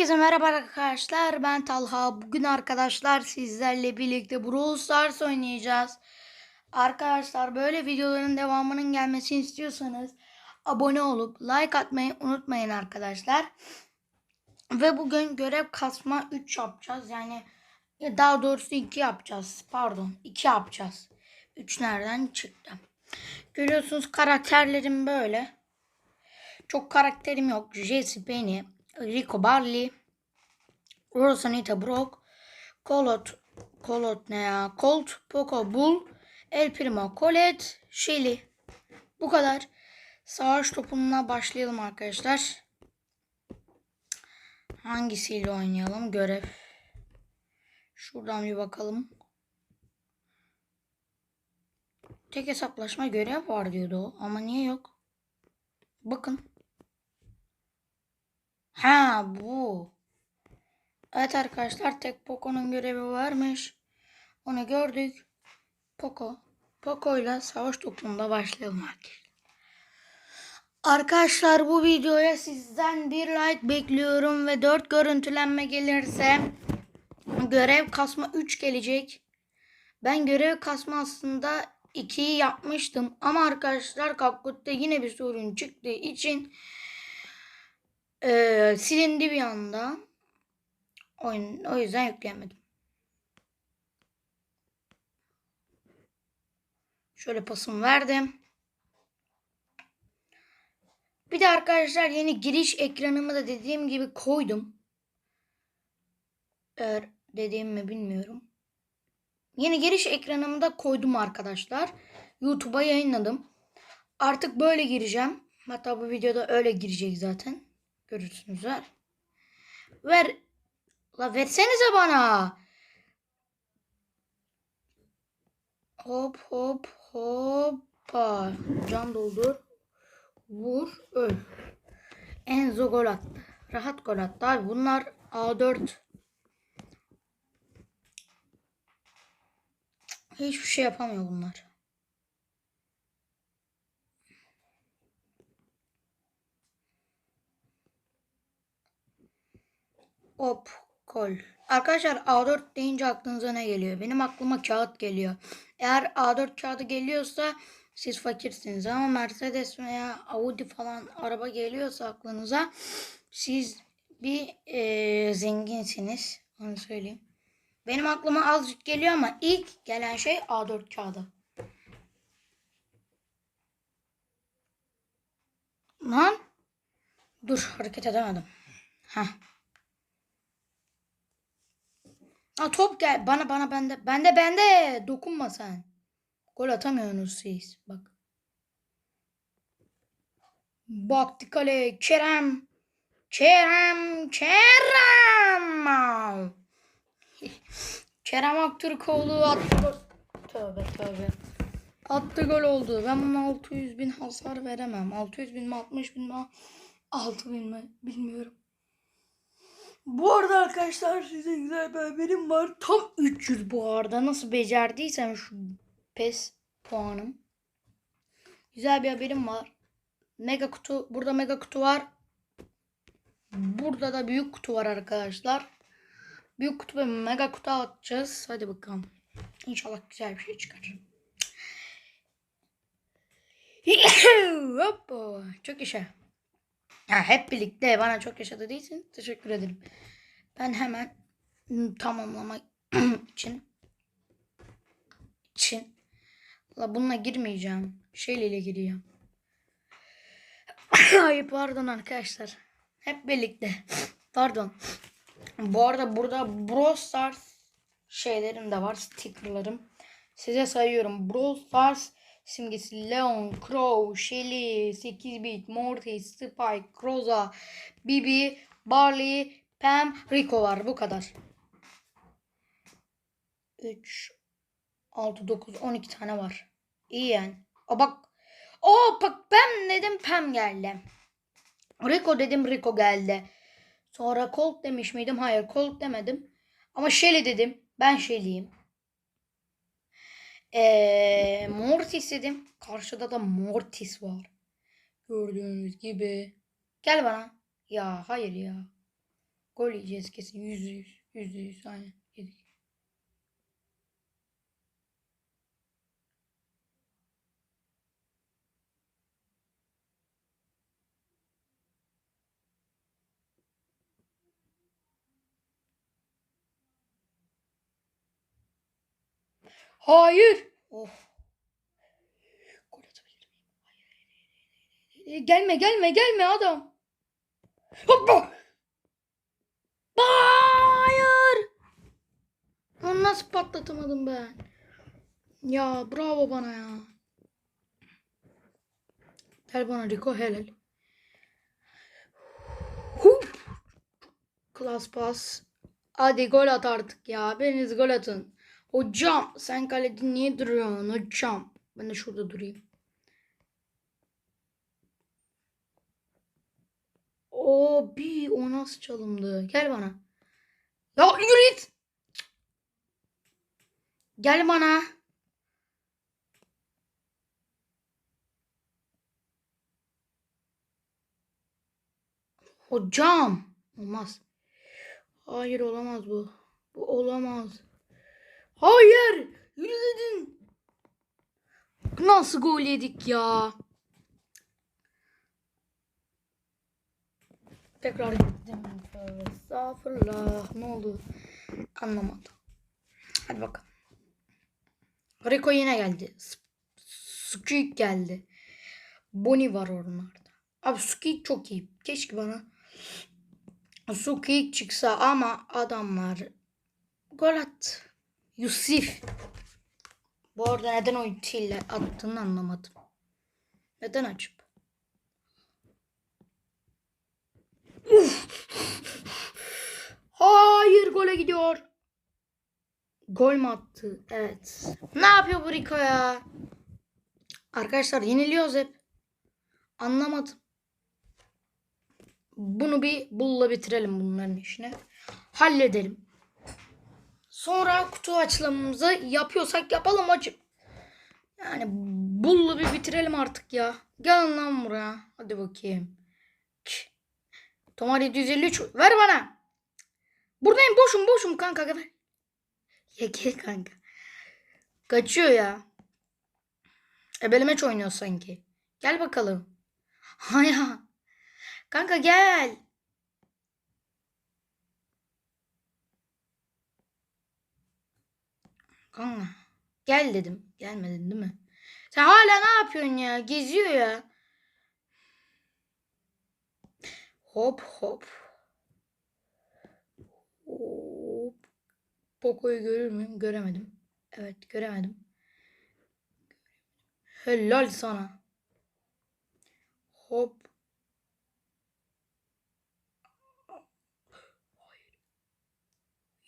Herkese merhaba arkadaşlar. Ben Talha. Bugün arkadaşlar sizlerle birlikte Brawl Stars oynayacağız. Arkadaşlar böyle videoların devamının gelmesini istiyorsanız abone olup like atmayı unutmayın arkadaşlar. Ve bugün görev kasma 3 yapacağız. Yani daha doğrusu 2 yapacağız. Pardon 2 yapacağız. 3 nereden çıktı? Görüyorsunuz karakterlerim böyle. Çok karakterim yok. Jesse Penny, Rico Barley, Rosanita Brock, Colot, Colot ne ya? Colt, Poco Bull, El Primo Colette, Shelly. Bu kadar. Savaş topununa başlayalım arkadaşlar. Hangisiyle oynayalım? Görev. Şuradan bir bakalım. Tek hesaplaşma görev var diyordu o. Ama niye yok? Bakın. Ha bu. Evet arkadaşlar tek Poco'nun görevi varmış. Onu gördük. Poco. Poco ile savaş topunda başlayalım arkadaşlar. Arkadaşlar bu videoya sizden bir like bekliyorum ve 4 görüntülenme gelirse görev kasma 3 gelecek. Ben görev kasma aslında 2'yi yapmıştım ama arkadaşlar Kapkut'ta yine bir sorun çıktığı için ee, silindi bir anda. Oyun, o yüzden yükleyemedim. Şöyle pasımı verdim. Bir de arkadaşlar yeni giriş ekranımı da dediğim gibi koydum. Eğer dediğimi bilmiyorum. Yeni giriş ekranımı da koydum arkadaşlar. YouTube'a yayınladım. Artık böyle gireceğim. Hatta bu videoda öyle girecek zaten. Görürsünüz ver. Ver. La versenize bana. Hop hop hoppa. Can doldur. Vur öl. Enzo gol attı. Rahat gol attı abi. Bunlar A4. Hiçbir şey yapamıyor bunlar. Hop kol. Arkadaşlar A4 deyince aklınıza ne geliyor? Benim aklıma kağıt geliyor. Eğer A4 kağıdı geliyorsa siz fakirsiniz ama Mercedes veya Audi falan araba geliyorsa aklınıza siz bir e, zenginsiniz. Onu söyleyeyim. Benim aklıma azıcık geliyor ama ilk gelen şey A4 kağıdı. Lan. Dur hareket edemedim. Heh. Ha top gel bana bana bende bende bende dokunma sen. Gol atamıyorsunuz siz bak. Baktı kale Kerem. Kerem Kerem. Kerem Aktürkoğlu attı. Tövbe tövbe. Attı gol oldu. Ben buna 600 bin hasar veremem. 600 bin mi 60 bin mi 6 bin mi bilmiyorum. Bu arada arkadaşlar size güzel bir haberim var. Tam 300 bu arada. Nasıl becerdiysem şu pes puanım. Güzel bir haberim var. Mega kutu. Burada mega kutu var. Burada da büyük kutu var arkadaşlar. Büyük kutu ve mega kutu atacağız. Hadi bakalım. İnşallah güzel bir şey çıkar. Çok işe. Ya hep birlikte bana çok yaşadığı için teşekkür ederim. Ben hemen tamamlamak için için la bununla girmeyeceğim. Şeyle gireceğim. Ay pardon arkadaşlar. Hep birlikte. Pardon. Bu arada burada Brawl Stars şeylerim de var. Stickerlarım. Size sayıyorum. Brawl Stars simgesi Leon, Crow, Shelly, 8-bit, Mortis, Spike, Rosa, Bibi, Barley, Pam, Rico var. Bu kadar. 3, 6, 9, 12 tane var. İyi yani. O bak. O bak Pam dedim Pam geldi. Rico dedim Rico geldi. Sonra Colt demiş miydim? Hayır Colt demedim. Ama Shelly dedim. Ben Shelly'yim. Ee, Mortis dedim. Karşıda da Mortis var. Gördüğünüz gibi. Gel bana. Ya hayır ya. Gol yiyeceğiz kesin. Yüzde yüz. Yüzde yüz. Aynen. Yedik. Hayır. Of. Gol atabilir miyim? Gelme gelme gelme adam. Hoppa. Hayır. Onu nasıl patlatamadım ben? Ya bravo bana ya. Gel bana Rico helal. Klas pas. Hadi gol at artık ya. Biriniz gol atın. Hocam sen kalede niye duruyorsun hocam? Ben de şurada durayım. O bir o nasıl çalımdı? Gel bana. Ya yürü. Gel bana. Hocam. Olmaz. Hayır olamaz bu. Bu olamaz. Hayır. Nasıl gol yedik ya? Tekrar gittim. Estağfurullah. Ne oldu? Anlamadım. Hadi bakalım. Rico yine geldi. Squeak geldi. Bonnie var oralarda. Abi Squeak çok iyi. Keşke bana Squeak çıksa ama adamlar gol attı. Yusuf. Bu arada neden ultiyle attığını anlamadım. Neden açıp? Uf. Hayır gole gidiyor. Gol mü attı? Evet. Ne yapıyor bu Rico ya? Arkadaşlar yeniliyoruz hep. Anlamadım. Bunu bir bulla bitirelim bunların işini. Halledelim. Sonra kutu açılımımızı yapıyorsak yapalım hacım. Yani bullu bir bitirelim artık ya. Gelin lan buraya. Hadi bakayım. Tomar 753 ver bana. Buradayım boşum boşum kanka. Ver. Gel kanka. Kaçıyor ya. Ebelemeç oynuyor sanki. Gel bakalım. Haya. Kanka gel. Kanka. Gel dedim. Gelmedin değil mi? Sen hala ne yapıyorsun ya? Geziyor ya. Hop hop. Hop. Poco'yu görür müyüm? Göremedim. Evet göremedim. Helal sana. Hop.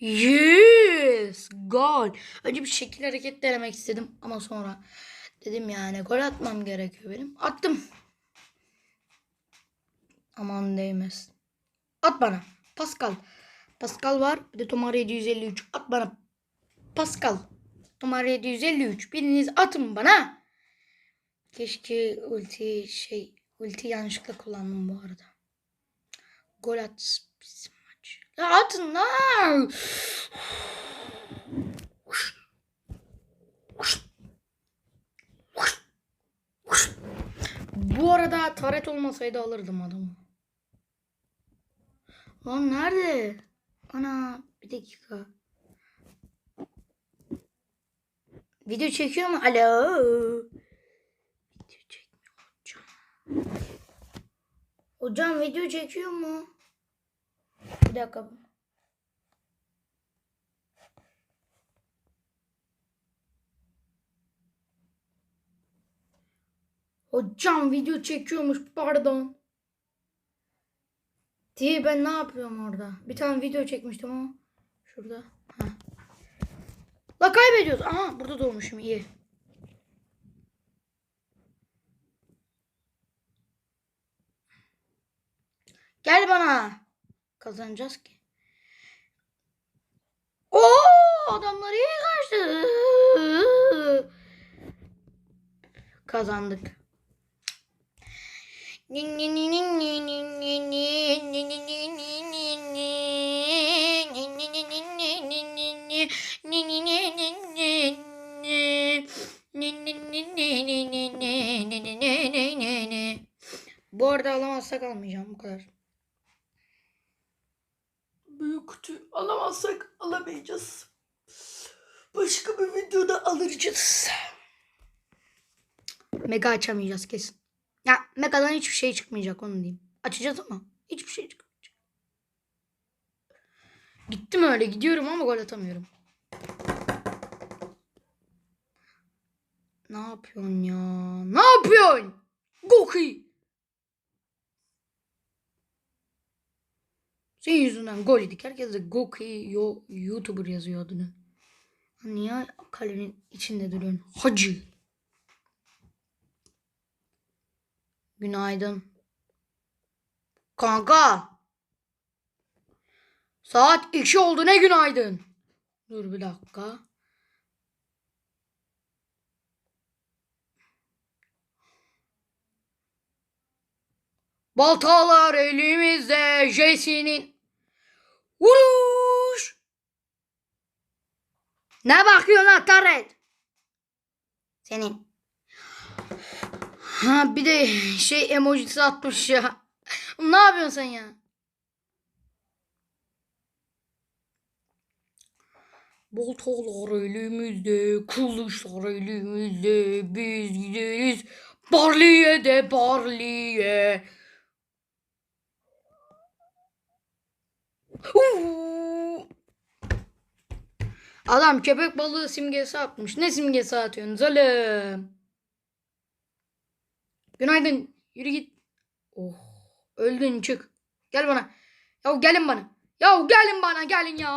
Yes! Gol. Önce bir şekil hareket denemek istedim ama sonra dedim yani gol atmam gerekiyor benim. Attım. Aman değmez. At bana. Pascal. Pascal var. Bir de Tomar 753. At bana. Pascal. Tomar 753. Biriniz atın bana. Keşke ulti şey ulti yanlışlıkla kullandım bu arada. Gol at bizim maç. Ya atın lan. Bu arada taret olmasaydı alırdım adamı. Lan nerede? Ana bir dakika. Video çekiyor mu? Alo. Video çekmiyor hocam. Hocam video çekiyor mu? Bir dakika. Hocam video çekiyormuş pardon. Diye ben ne yapıyorum orada? Bir tane video çekmiştim ama. Şurada. Ha. La kaybediyoruz. Aha burada doğmuşum iyi. Gel bana. Kazanacağız ki. Oo adamları iyi kaçtı. Kazandık. Bu arada alamazsak almayacağım bu kadar. Alamazsak alamayacağız. Başka bir videoda alırız. Mega açamayacağız kesin. Ya Mega'dan hiçbir şey çıkmayacak onu diyeyim. Açacağız ama hiçbir şey çıkmayacak. Gittim öyle gidiyorum ama gol atamıyorum. Ne yapıyorsun ya? Ne yapıyorsun? Goki. Senin yüzünden gol yedik. Herkes de Goki yo, YouTuber yazıyor adını. Niye kalenin içinde duruyorsun? Hacı. Günaydın. Kanka. Saat 2 oldu ne günaydın. Dur bir dakika. Baltalar elimizde. Jesse'nin vuruş. Ne bakıyorsun lan Taret? Senin. Ha bir de şey emojisi atmış ya. Ne yapıyorsun sen ya? Baltalar elimizde, kılıçlar elimizde, biz gideriz Barliye de Barliye. Adam köpek balığı simgesi atmış. Ne simgesi atıyorsun zalim? Günaydın. Yürü git. Oh. Öldün çık. Gel bana. Ya gelin bana. Ya gelin bana gelin ya.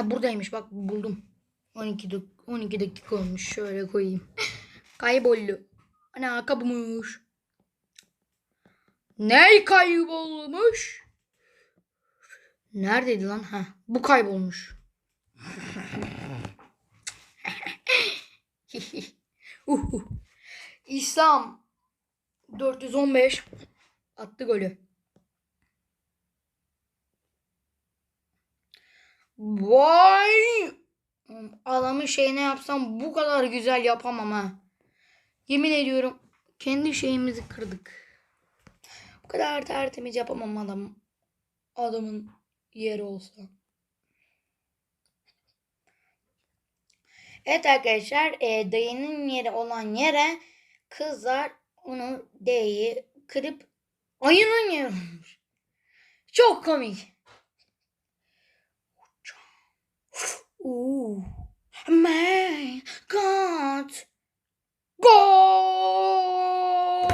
Ha buradaymış bak buldum. 12 dak 12 dakika olmuş. Şöyle koyayım. Kayboldu. Ana kapımış. Ne kaybolmuş? Neredeydi lan? Ha, bu kaybolmuş. İslam 415 attı golü. Vay! Adamın şeyine yapsam bu kadar güzel yapamam ha. Yemin ediyorum kendi şeyimizi kırdık. Bu kadar tertemiz yapamam adam. Adamın yeri olsa. Evet arkadaşlar e, dayının yeri olan yere kızlar onu D'yi kırıp ayının yeri olmuş. Çok komik. My God. Gol!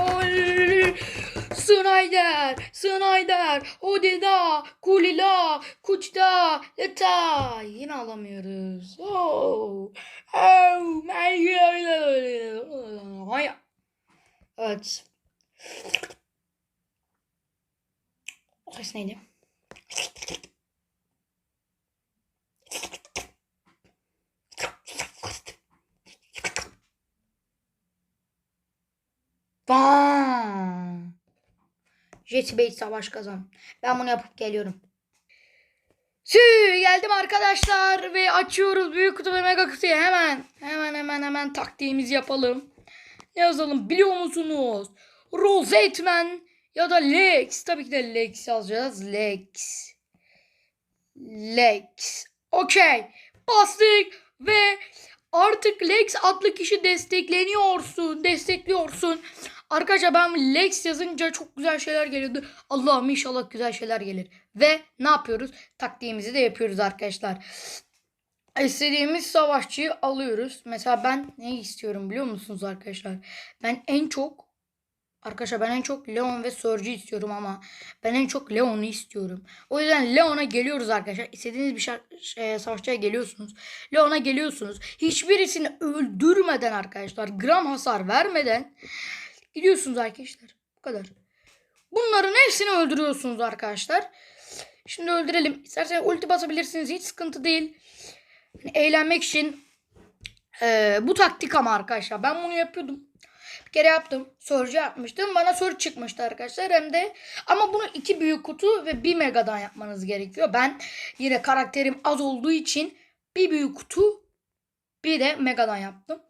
Snyder, Snyder, Odeda, Kulila, Kuçta, Leta. Yine alamıyoruz. Oh. Oh my God. Evet. O ses neydi? Bam. Jet Bait savaş kazan. Ben bunu yapıp geliyorum. Sü geldim arkadaşlar ve açıyoruz büyük kutu ve mega kutuyu hemen hemen hemen hemen taktiğimizi yapalım. Yazalım biliyor musunuz? Rosetman ya da Lex. Tabii ki de Lex yazacağız. Lex. Lex. Okey. Bastık ve artık Lex adlı kişi destekleniyorsun. Destekliyorsun. Arkadaşlar ben Lex yazınca çok güzel şeyler geliyordu. Allah'ım inşallah güzel şeyler gelir. Ve ne yapıyoruz? Taktiğimizi de yapıyoruz arkadaşlar. İstediğimiz savaşçıyı alıyoruz. Mesela ben ne istiyorum biliyor musunuz arkadaşlar? Ben en çok Arkadaşlar ben en çok Leon ve Surge'ü istiyorum ama ben en çok Leon'u istiyorum. O yüzden Leon'a geliyoruz arkadaşlar. İstediğiniz bir e, savaşçıya geliyorsunuz. Leon'a geliyorsunuz. Hiçbirisini öldürmeden arkadaşlar gram hasar vermeden gidiyorsunuz arkadaşlar. Bu kadar. Bunların hepsini öldürüyorsunuz arkadaşlar. Şimdi öldürelim. İsterseniz ulti basabilirsiniz. Hiç sıkıntı değil. Eğlenmek için Ee, bu taktik ama arkadaşlar. Ben bunu yapıyordum. Bir kere yaptım. Sorucu yapmıştım. Bana soru çıkmıştı arkadaşlar. Hem de ama bunu iki büyük kutu ve bir megadan yapmanız gerekiyor. Ben yine karakterim az olduğu için bir büyük kutu bir de megadan yaptım.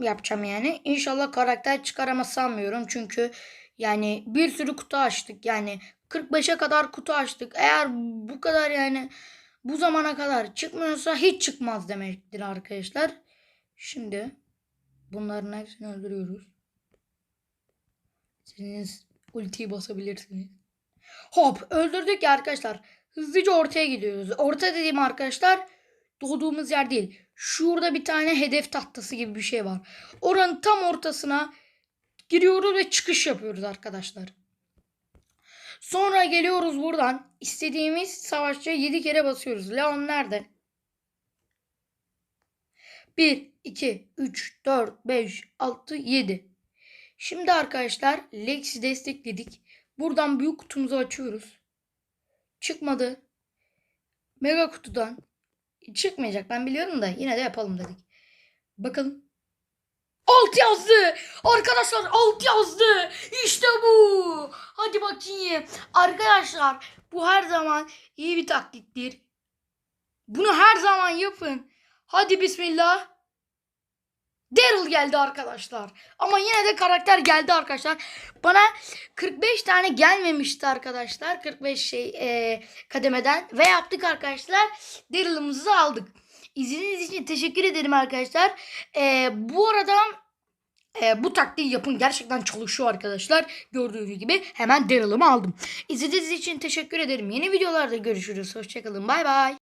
Ya- yapacağım yani. İnşallah karakter çıkar ama sanmıyorum. Çünkü yani bir sürü kutu açtık. Yani 45'e kadar kutu açtık. Eğer bu kadar yani bu zamana kadar çıkmıyorsa hiç çıkmaz demektir arkadaşlar. Şimdi bunların hepsini öldürüyoruz. Siz ultiyi basabilirsiniz. Hop öldürdük ya arkadaşlar. Hızlıca ortaya gidiyoruz. Orta dediğim arkadaşlar doğduğumuz yer değil. Şurada bir tane hedef tahtası gibi bir şey var. Oranın tam ortasına giriyoruz ve çıkış yapıyoruz arkadaşlar. Sonra geliyoruz buradan. istediğimiz savaşçıya 7 kere basıyoruz. Leon nerede? 1, 2, 3, 4, 5, 6, 7. Şimdi arkadaşlar Lex'i destekledik. Buradan büyük kutumuzu açıyoruz. Çıkmadı. Mega kutudan. Çıkmayacak ben biliyorum da yine de yapalım dedik. Bakalım. Alt yazdı. Arkadaşlar alt yazdı. İşte bu. Hadi bakayım. Arkadaşlar bu her zaman iyi bir taktiktir. Bunu her zaman yapın. Hadi bismillah. Daryl geldi arkadaşlar. Ama yine de karakter geldi arkadaşlar. Bana 45 tane gelmemişti arkadaşlar. 45 şey e, kademeden. Ve yaptık arkadaşlar. Daryl'ımızı aldık. İzlediğiniz için teşekkür ederim arkadaşlar. E, bu arada e, bu taktiği yapın. Gerçekten çalışıyor arkadaşlar. Gördüğünüz gibi hemen Daryl'ımı aldım. İzlediğiniz için teşekkür ederim. Yeni videolarda görüşürüz. Hoşçakalın. Bay bay.